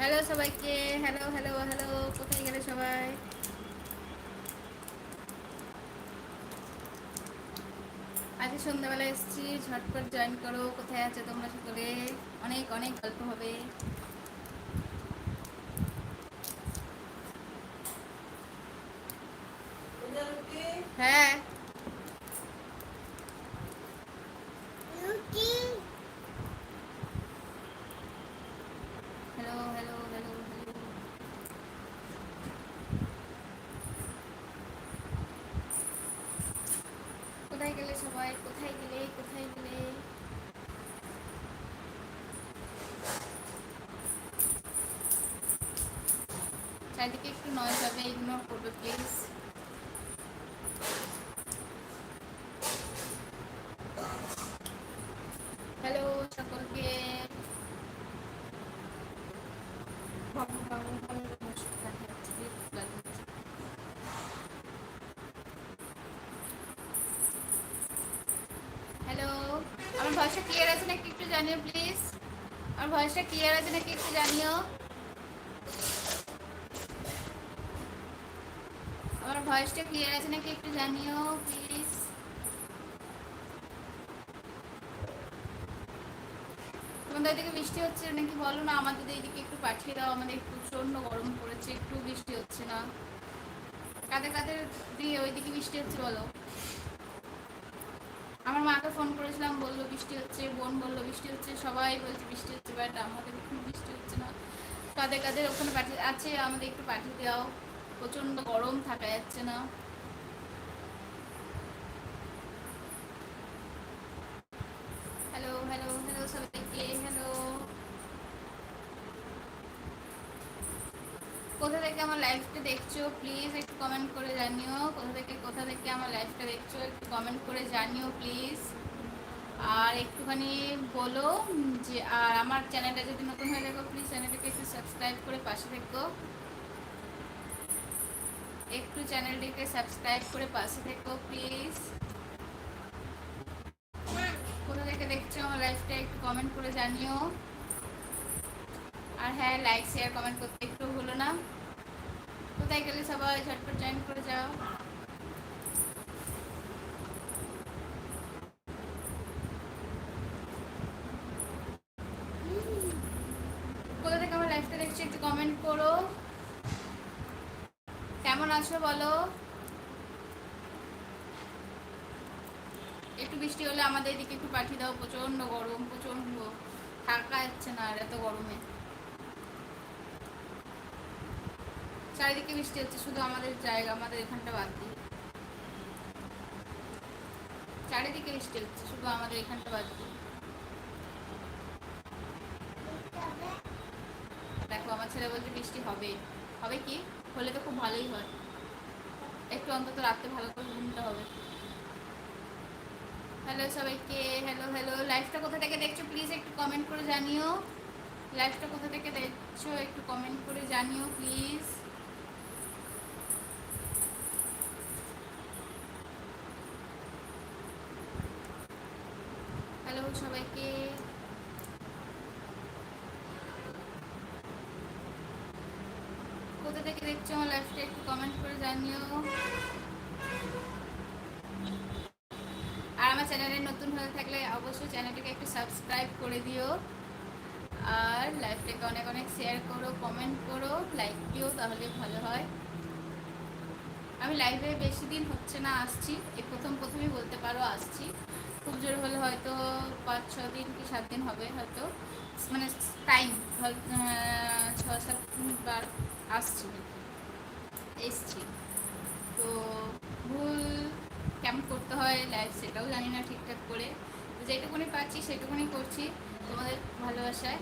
Hello সবাইকে, hello hello hello, কোথায় গেলে সবাই? আজকে সন্ধ্যাবেলা এসছি, ঝটপট জয়েন করো, কোথায় আছে তোমরা সকলে? অনেক অনেক গল্প হবে হ্যাঁ হ্যালো হ্যালো হ্যালো হ্যালো কোথায় গেলে সবাই কোথায় গেলে কোথায় গেলে? চারিদিকে একটু নয় যাবে ইগনোর করবে প্লিজ হ্যালো সকলকে বাবু বাবু বাবু হ্যালো আমার ভয়েসটা ক্লিয়ার আছে নাকি একটু জানিও প্লিজ আমার ভয়েসটা ক্লিয়ার আছে নাকি একটু জানিও? আমার ভয়েসটা ক্লিয়ার আছে নাকি একটু জানিও প্লিজ তোমাদের এদিকে বৃষ্টি হচ্ছে নাকি বলো না? আমাদের এইদিকে একটু পাঠিয়ে দাও, আমাদের প্রচণ্ড গরম পড়েছে, একটু বৃষ্টি হচ্ছে না। কাদের কাদের দিয়ে ওইদিকে বৃষ্টি হচ্ছে বলো? আমার মাকে ফোন করেছিলাম, বলল বৃষ্টি হচ্ছে, বোন বলল বৃষ্টি হচ্ছে, সবাই বলছে বৃষ্টি হচ্ছে বাট আমাদের এখানে বৃষ্টি হচ্ছে না। কাদের কাদের ওখানে পাঠিয়ে আছে, আমাদের একটু পাঠিয়ে দেওয়াও। প্রচণ্ড গরম, থাকা যাচ্ছে না। কোথা থেকে আমার লাইফটা দেখছ? প্লিজ একটু কমেন্ট করে জানিও। কোথা থেকে কোথা থেকে আমার লাইফটা দেখছ? একটু কমেন্ট করে জানিও প্লিজ আর একটুখানি বলো যে, আর আমার চ্যানেলটা যদি নতুন হয়ে থাকো প্লিজ চ্যানেলটাকে একটু সাবস্ক্রাইব করে পাশে থেকো। একটু চ্যানেলটিকে সাবস্ক্রাইব করে পাশে থেকো প্লিজ কোথা থেকে দেখছ আমার লাইফটা একটু কমেন্ট করে জানিও। আর হ্যাঁ লাইক শেয়ার কমেন্ট করতে না? কোথায় গেলে সবাই ঝটপট জয়েন করে যাও। কোথা থেকে আমার লাইফটা দেখছ একটু কমেন্ট করো। কেমন আছো বলো? একটু বৃষ্টি হলে আমাদের এদিকে একটু পাঠিয়ে দাও প্রচণ্ড গরম প্রচণ্ড থাকা যাচ্ছে না আর এত গরমে। চারিদিকে বৃষ্টি হচ্ছে, শুধু আমাদের জায়গা, আমাদের এখানটা বাদ দিয়ে। চারিদিকে বৃষ্টি হচ্ছে, শুধু আমাদের এখানটা বাদ দিয়ে। দেখো, আমার ছেলে বলছে বৃষ্টি হবে। হবে কি? হলে তো খুব ভালোই হয়। একটু অন্তত রাতে ভালো করে ঘুমতে হবে। হ্যালো সবাইকে হ্যালো হ্যালো লাইফটা কোথা থেকে দেখছ? প্লিজ একটু কমেন্ট করে জানিও। লাইফটা কোথা থেকে দেখছ? একটু কমেন্ট করে জানিও প্লিজ হ্যালো সবাইকে কোথা থেকে দেখছ আমার লাইফটা একটু কমেন্ট করে আর আমার চ্যানেলে নতুন হয়ে থাকলে অবশ্যই চ্যানেলটিকে একটু সাবস্ক্রাইব করে দিও। আর লাইফটাকে অনেক অনেক শেয়ার করো কমেন্ট করো লাইক দিও তাহলে ভালো হয়। আমি লাইভে বেশি দিন হচ্ছে না আসছি, এই প্রথম প্রথমই বলতে পারো আসছি। খুব জোর হলে হয়তো পাঁচ ছ দিন কি সাত দিন হবে হয়তো। মানে টাইম ছ সাত বার আসছি। এসছি। তো ভুল কেমন করতে হয় লাইফ সেটাও জানি না ঠিকঠাক করে। যেটুকুনি পাচ্ছি সেটুকুনি করছি তোমাদের ভালোবাসায়।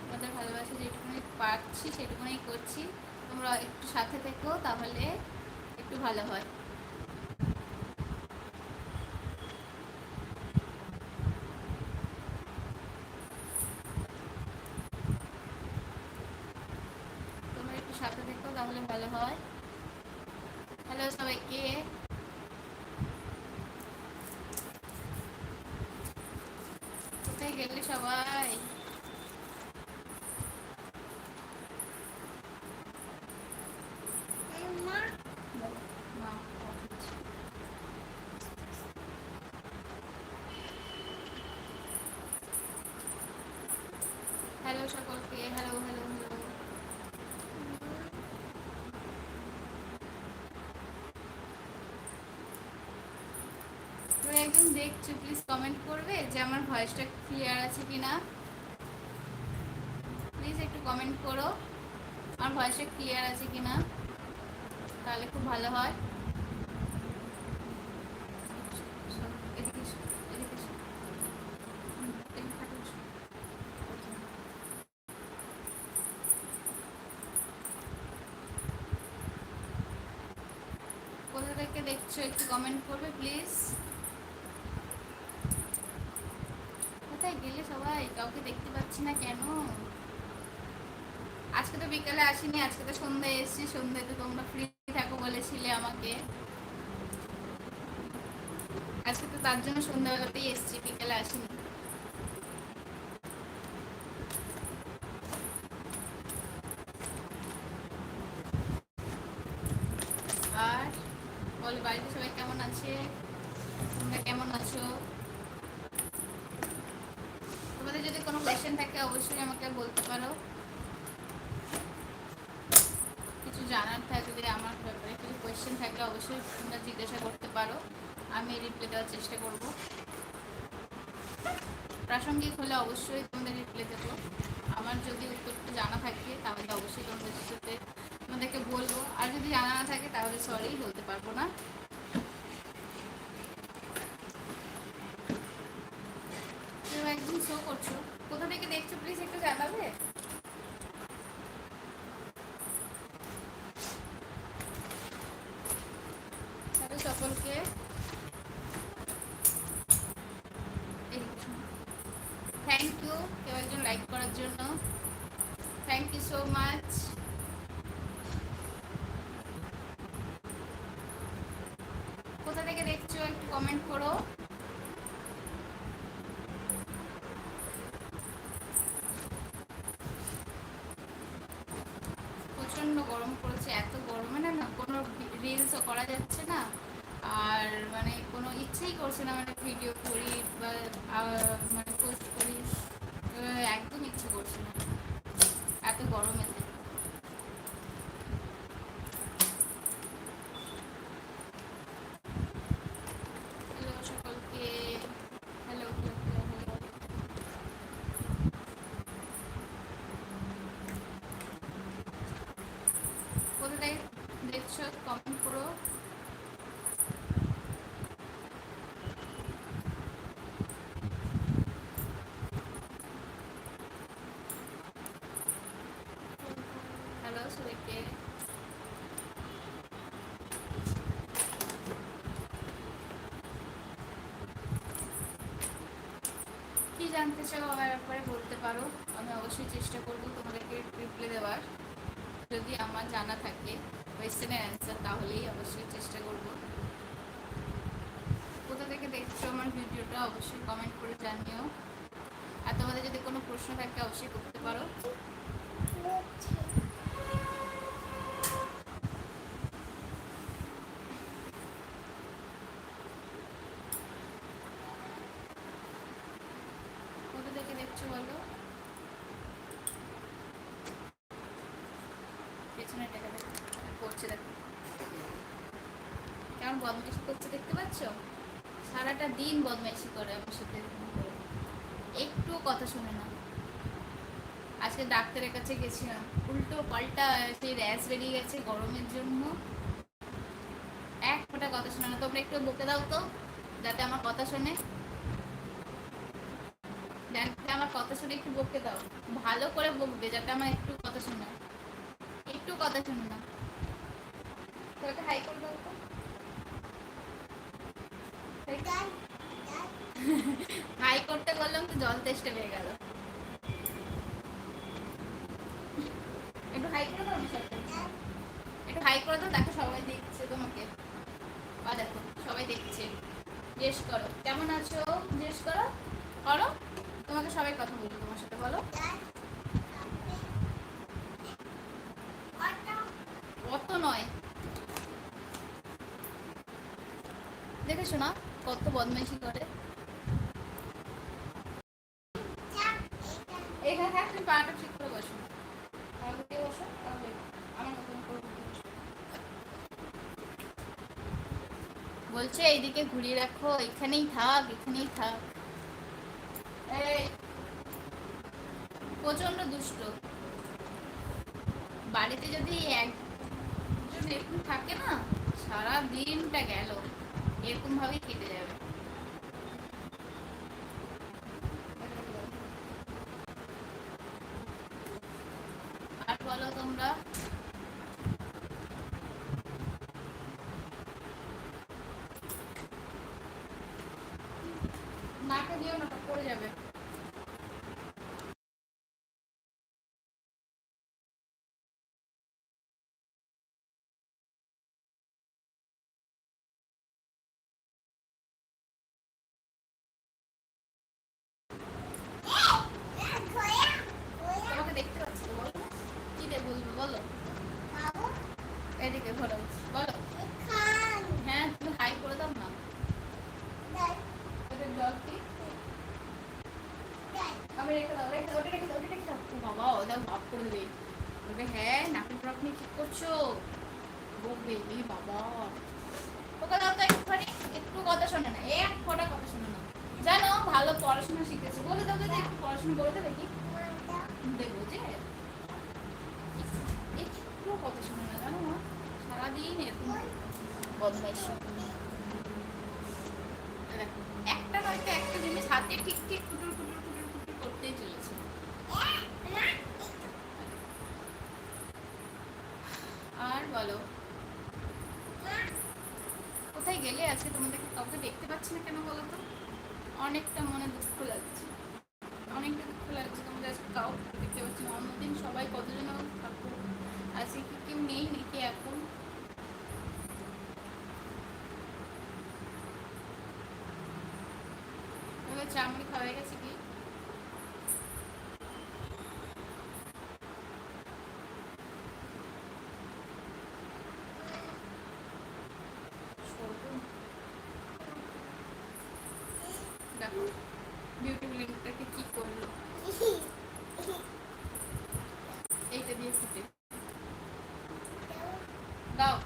তোমাদের ভালোবাসা যেটুকুনি পাচ্ছি সেটুকুনি করছি। তোমরা একটু সাথে থেকো তাহলে একটু ভালো হয় তোমরা একটু সাথে থেকো তাহলে ভালো হয় হ্যালো সবাইকে কোথায় গেলে সবাই মা, হ্যালো সকলকে, হ্যালো হ্যালো হ্যালো। একদম দেখছ প্লিজ কমেন্ট করবে যে আমার ভয়েসটা ক্লিয়ার আছে কিনা। প্লিজ একটু কমেন্ট করো, আমার ভয়েসটা ক্লিয়ার আছে কিনা, তাহলে খুব ভালো হয় এদিকে এসো, এদিকে এসো। হুম, এদিকে থাকো, এসো। কোথা থেকে দেখছ, একটু কমেন্ট করবে প্লিজ কোথায় গেলে সবাই? কাউকে দেখতে পাচ্ছি না কেন? আজকে তো বিকালে আসিনি, আজকে তো সন্ধ্যায় এসেছি, সন্ধ্যায় তো তোমরা ফ্রি থাকো বলেছিলে আমাকে। আজকে তো তার জন্য সন্ধ্যাবেলাতেই এসেছি, বিকালে আসিনি। আর? বলো, বাড়িতে সবাই কেমন আছে? তোমরা কেমন আছো? তোমাদের যদি কোনো কোয়েশ্চেন থাকে, অবশ্যই আমাকে বলতে পারো। কিছু জানার থাকে, যদি আমার ব্যাপারে কিছু কোয়েশ্চেন থাকলে অবশ্যই তোমরা জিজ্ঞাসা করতে পারো। আমি রিপ্লাই দেওয়ার চেষ্টা করব। প্রাসঙ্গিক হলে অবশ্যই তোমাদের রিপ্লাই দেবো। আমার যদি উত্তরটা জানা থাকে, তাহলে অবশ্যই তোমাদের সাথে তোমাদেরকে বলব। আর যদি জানা না থাকে, তাহলে সরি বলতে পারব না। একদম শো করছ। কোথা থেকে দেখছ প্লিজ একটু জানাবে? সকলকে থ্যাংক ইউ কেউ একজন লাইক করার জন্য থ্যাংক ইউ সো মাচ কোথা থেকে দেখছ একটু কমেন্ট করো। প্রচণ্ড গরম পড়েছে, এত গরমে না না, কোনো রিলসও করা যাচ্ছে না। আর মানে কোনো ইচ্ছেই করছে না মানে ভিডিও করি বা মানে পোস্ট করি। একদম ইচ্ছে করছে না। এত গরমেতে হ্যালো সকলকে হ্যালো হ্যালো হ্যালো কোথায় দেখছ কমেন্ট করো হ্যালো সবাইকে কি জানতে চাও আমার ব্যাপারে বলতে পারো আমি অবশ্যই চেষ্টা করব তোমাদেরকে রিপ্লাই দেওয়ার যদি আমার জানা থাকে কোয়েশ্চেনের অ্যান্সার তাহলেই অবশ্যই চেষ্টা করব কোথা থেকে দেখছ আমার ভিডিওটা অবশ্যই কমেন্ট করে জানিও আর তোমাদের যদি কোনো প্রশ্ন থাকে অবশ্যই করতে পারো দেখছ বলো? পেছনে দেখো করছে দেখো। কেমন বদমাইশি করছে দেখতে পাচ্ছ? সারাটা দিন বদমাইশি করে আমার সাথে একটু কথা শুনে না। আজকে ডাক্তারের কাছে গেছিলাম। উল্টো পাল্টা সেই র্যাশ বেরিয়ে গেছে গরমের জন্য। এক ফোঁটা কথা শোনে না। তোমরা একটু বকে দাও তো, যাতে আমার কথা শোনে যাতে আমার একটু বকে দাও। ভালো করে বকবে যাতে আমার একটু কথা শোনে। একটু কথা শুনে না। তোকে হাই হাই করতে বললাম তো জল তেষ্টা পেয়ে গেল। একটু হাই করে দাও একটু হাই করে দাও, দেখো সবাই দেখছে তোমাকে। বা দেখো, সবাই দেখছে। জিজ্ঞেস করো। কেমন আছো জিজ্ঞেস করো করো তোমাকে সবাই সাথে বলো। অত নয়। দেখেছ না কত বদমাইশি এখানে তুমি পাটা ঠিক করে করে বলছে, এইদিকে ঘুরিয়ে রাখো, এখানেই থাক এখানেই থাক। এই প্রচণ্ড দুষ্ট। বাড়িতে যদি একজন এরকম থাকে না সারা দিনটা গেল এরকম ভাবেই কেটে যাবে। আর বলো তোমরা? দিও না, পড়ে যাবে তোমাকে দেখতে পাচ্ছি তো, বলো কি দিয়ে বলব বলো এদিকে ঘোরো বলো হ্যাঁ তুমি হাই করে দাও না ওদের জল কি আমি রেখে দাও রেখে দাও ওটা রেখে দাও ওটা রেখে দাও ও বাবা ও দাও মাফ করে দেবে বলবে হ্যাঁ নাকের পর আপনি ঠিক করছ? বকবে এ বাবা। ওকে দাও তো একটুখানি, একটু কথা শোনে না এক ফোটা কথা শোনে না। জানো, ভালো পড়াশোনা শিখেছে। বলে দাও যদি একটু পড়াশোনা বলে দেবে কি? দেখব যে। একটু কথা শোনে না, জানো মা। সারাদিন এরকম বদমাইশি। একটা নয়তো একটা জিনিস হাতে ঠিক ঠিক কুটুর কুটুর কুটুর কুটুর করতেই চলেছে আর বলো কোথায় গেলে আজকে তোমাদেরকে কাউকে দেখতে পাচ্ছি না কেন বলো তো? অনেকটা মনে দুঃখ লাগছে। অনেকটা দুঃখ লাগছে। তোমাদের আজকে কাউকে দেখতে পাচ্ছি না। অন্যদিন সবাই কতজন থাকব আজকে কি কেউ নেই নাকি এখন? চামড়ি খাওয়া গেছে কি দেখো বিউটি ব্লিংকটাকে কি করল এইটা দিয়ে ফুটে দাও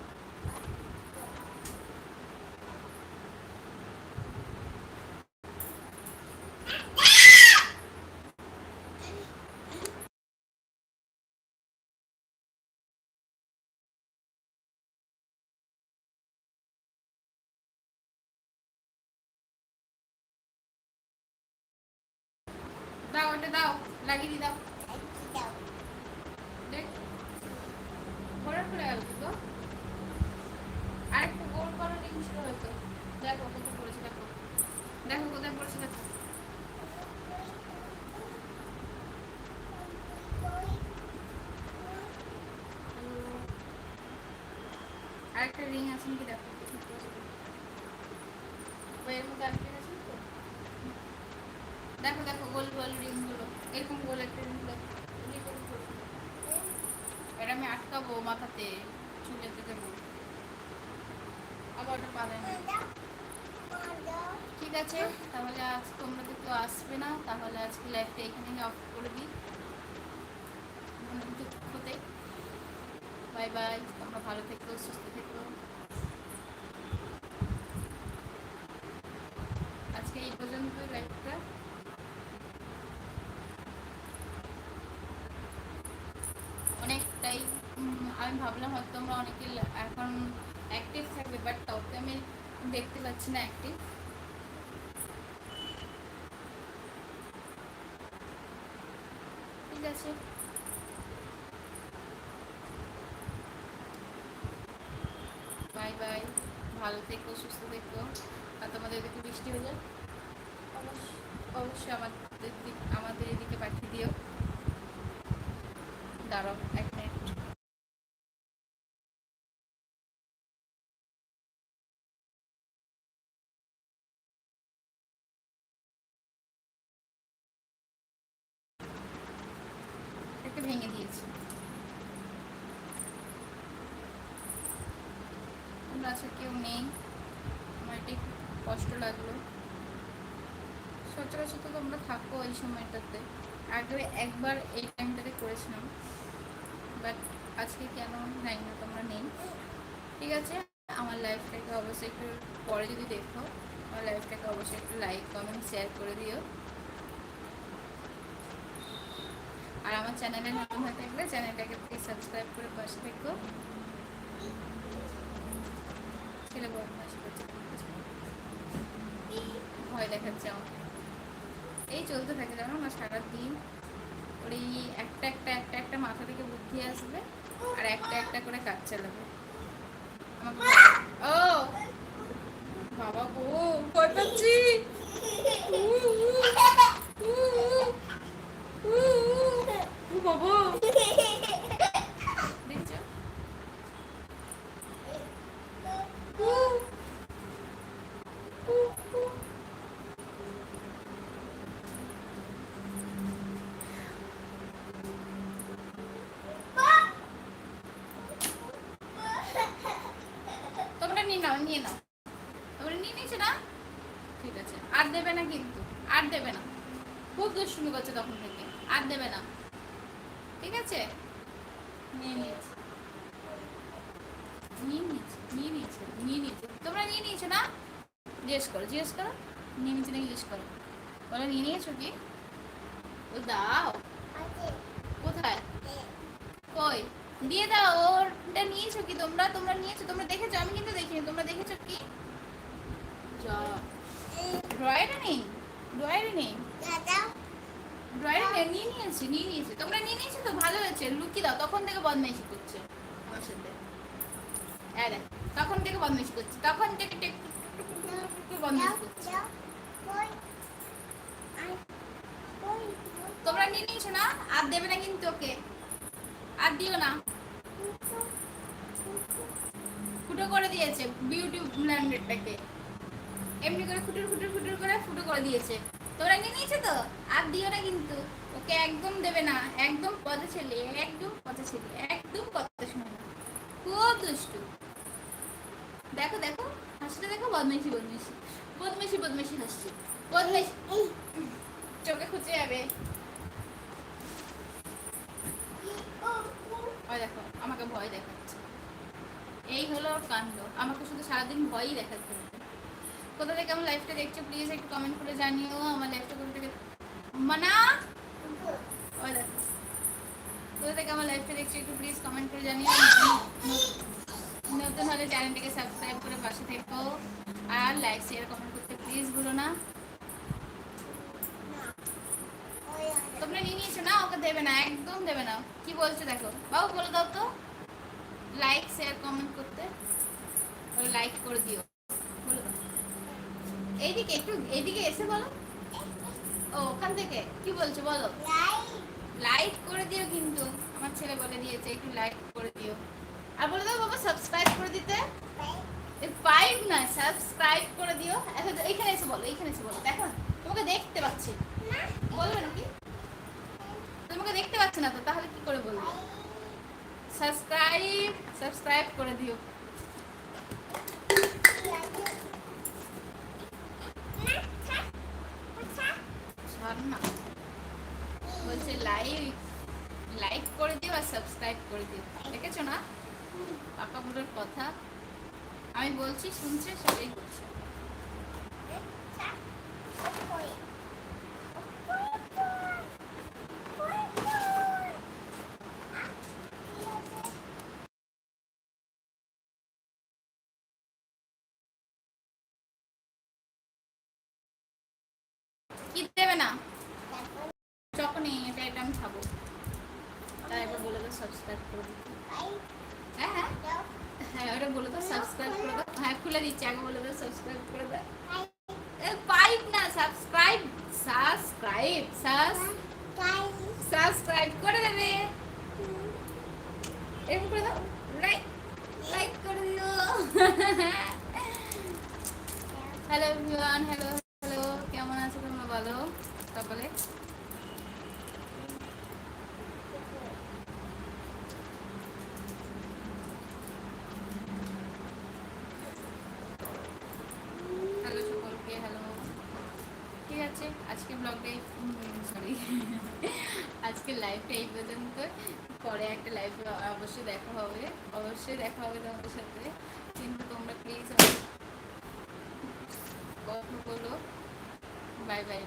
দাও ওটা দাও লাগিয়ে দি দাও দেখ ঘোরা ঘুরে গেল তো আরেকটু দেখো কোথায় দেখো। দেখো কোথায় দেখো। রিং আছে দেখো। তো? দেখো দেখো, গোল গোল রিংগুলো। এরকম গোল একটা রিং দেখো। এটা আমি আটকাবো মাথাতে, চুলেতে দেবো। ঠিক আছে, তাহলে আজ তোমরা তো আসবে না, তাহলে আজকে লাইফটা এখানে অফ করে দিই। দুঃখতে। বাই বাই তোমরা ভালো থেকো, সুস্থ থেকো। আজকে এই পর্যন্ত লাইফটা অনেকটাই আমি ভাবলাম হয়তো তোমরা অনেকে এখন অ্যাক্টিভ থাকবে বাট কাউকে আমি দেখতে পাচ্ছি না অ্যাক্টিভ ঠিক আছে। বাই বাই ভালো থেকো, সুস্থ থেকো। আর তোমাদের এদিকে বৃষ্টি হলে? অবশ্যই। অবশ্যই আমাদের আমাদের এদিকে পাঠিয়ে দিও। দাঁড়াও, এক মিনিট ভেঙে দিয়েছি তোমরা আজকে কেউ নেই আমার এটা কষ্ট লাগল। সচরাচর তো তোমরা থাকো এই সময়টাতে। আগে একবার এই টাইমটাতে করেছিলাম। বাট আজকে কেন জানি না, তোমরা নেই। ঠিক আছে, আমার লাইফটাকে অবশ্যই একটু পরে যদি দেখো, আমার লাইফটাকে অবশ্যই একটু লাইক কমেন্ট শেয়ার করে দিও। আর আমার চ্যানেলে নতুন হয়ে থাকলে চ্যানেলটাকে সাবস্ক্রাইব করে পাশে থেকো। ছেলে বদমাস করছে ভয় দেখাচ্ছে আমার এই চলতে থাকে, জানো না, সারাদিন ওর এই একটা একটা একটা একটা মাথা থেকে বুদ্ধি আসবে আর একটা একটা করে কাজ চালাবে। আমাকে ও, বাবা গো, ভয় বাবা দেখছ উ, উ, উ। তোমরা নিয়ে নাও নিয়ে নাও তোমরা নিয়ে নিয়েছো না ঠিক আছে আর দেবে না কিন্তু আর দেবে না খুব দুষ্টুমি করছে তখন থেকে। আর দেবে না। ঠিক আছে? নিয়ে নিয়েছে। নিয়ে নিয়েছে নিয়ে নিয়েছে নিয়ে নিয়েছে। তোমরা নিয়ে নিয়েছো না? জিজ্ঞেস করো জিজ্ঞেস করো। নিয়ে নিয়েছে না জিজ্ঞেস করো। বলো নিয়ে নিয়েছো কি? ও দাও। কোথায়? কই? দিয়ে দাও ওরটা নিয়েছো কি তোমরা? তোমরা নিয়েছো তোমরা দেখেছ? আমি কিন্তু দেখিনি। তোমরা দেখেছ কি? যা ড্রয়ারে নেই। ড্রয়ারে নেই। ড্রয়ারে নেই নিয়ে নিয়েছি নিয়ে নিয়েছি। তোমরা নিয়ে নিয়েছো তো? ভালো হয়েছে। লুকিয়ে দাও তখন থেকে বদমাইশি করছে। আমার সাথে হ্যাঁ দেখ তখন থেকে বদমাইশি করছে। তখন থেকে বদমাইশি করছে। তোমরা নিয়ে নিয়েছো না? আর দেবে না কিন্তু ওকে। আর দিও না। ফুটো করে দিয়েছে বিউটি ব্ল্যান্ডেডটাকে এমনি করে ফুটুর ফুটুর ফুটুর করে ফুটো করে দিয়েছে। তোমরা নিয়ে নিয়েছো তো? আর দিও না কিন্তু। ওকে একদম দেবে না। একদম পথে ছেলে একদম পথে ছেলে একদম কথা শোনে। না খুব দুষ্টু। দেখো দেখো, হাসিটা দেখো বদমেশি বদমেশি বদমেশি বদমেশি হাসছে। বদমেশি চোখে খুঁজে যাবে। দেখো, আমাকে ভয় দেখাচ্ছে। এই হলো কাণ্ড। আমাকে শুধু সারাদিন ভয়ই দেখাচ্ছে। কোথা থেকে আমার লাইফটা দেখছ প্লিজ একটু কমেন্ট করে জানিও, আমার লাইফটা কোথা থেকে মানা? কোথা থেকে আমার লাইফটা দেখছ, একটু প্লিজ কমেন্ট করে জানিও। নতুন হলে চ্যানেলটিকে সাবস্ক্রাইব করে পাশে থেকো, আর লাইক শেয়ার কমেন্ট করতে প্লিজ ভুলো না। তোমরা নিয়ে নিয়েছো না? ওকে দেবে না, একদম দেবে না। কি বলছো দেখো? বাবু, বলে দাও তো। লাইক শেয়ার কমেন্ট করতে। লাইক করে দিও। এইদিকে একটু, এইদিকে এসে বলো। ও, ওখান থেকে। কি বলছো, বলো। লাইক করে দিও কিন্তু। আমার ছেলে বলে দিয়েছে, একটু লাইক করে দিও। আর বলে দাও বাবা সাবস্ক্রাইব করে দিতে। ফাইভ না সাবস্ক্রাইব করে দিও। এখন এইখানে এসে বলো, এইখানে এসে বলো। দেখো, তোমাকে দেখতে পাচ্ছি। বলবে নাকি? তোমাকে দেখতে পাচ্ছি না তো, তাহলে কি করে বলব? সাবস্ক্রাইব সাবস্ক্রাইব করে দিও। না বলছে লাইক লাইক করে দিও আর সাবস্ক্রাইব করে দিও। দেখেছ না? বুড়োর কথা। আমি বলছি, শুনছে? সবাই করছে কি দেবে না যখন এটা এটা আমি খাব তাই একবার বলে দাও সাবস্ক্রাইব করে দিতে। হ্যাঁ হ্যাঁ। হ্যাঁ ওটা বলে দাও সাবস্ক্রাইব করে দাও। হ্যাঁ খুলে দিচ্ছি আগে বলে দাও সাবস্ক্রাইব করে দাও। পাইপ না সাবস্ক্রাইব সাবস্ক্রাইব সাবস্ক্রাইব করে দেবে। এরকম করে দাও লাইক লাইক করে দিও হ্যালো এভরিওয়ান হ্যালো হ্যালো কেমন আছো তোমরা বলো সকলে ব্লগটাই সরি আজকে লাইভটা এই পর্যন্ত। পরে একটা লাইভে অবশ্যই দেখা হবে। অবশ্যই দেখা হবে তোমাদের সাথে। কিন্তু তোমরা প্লিজ কথা বলো। Bye bye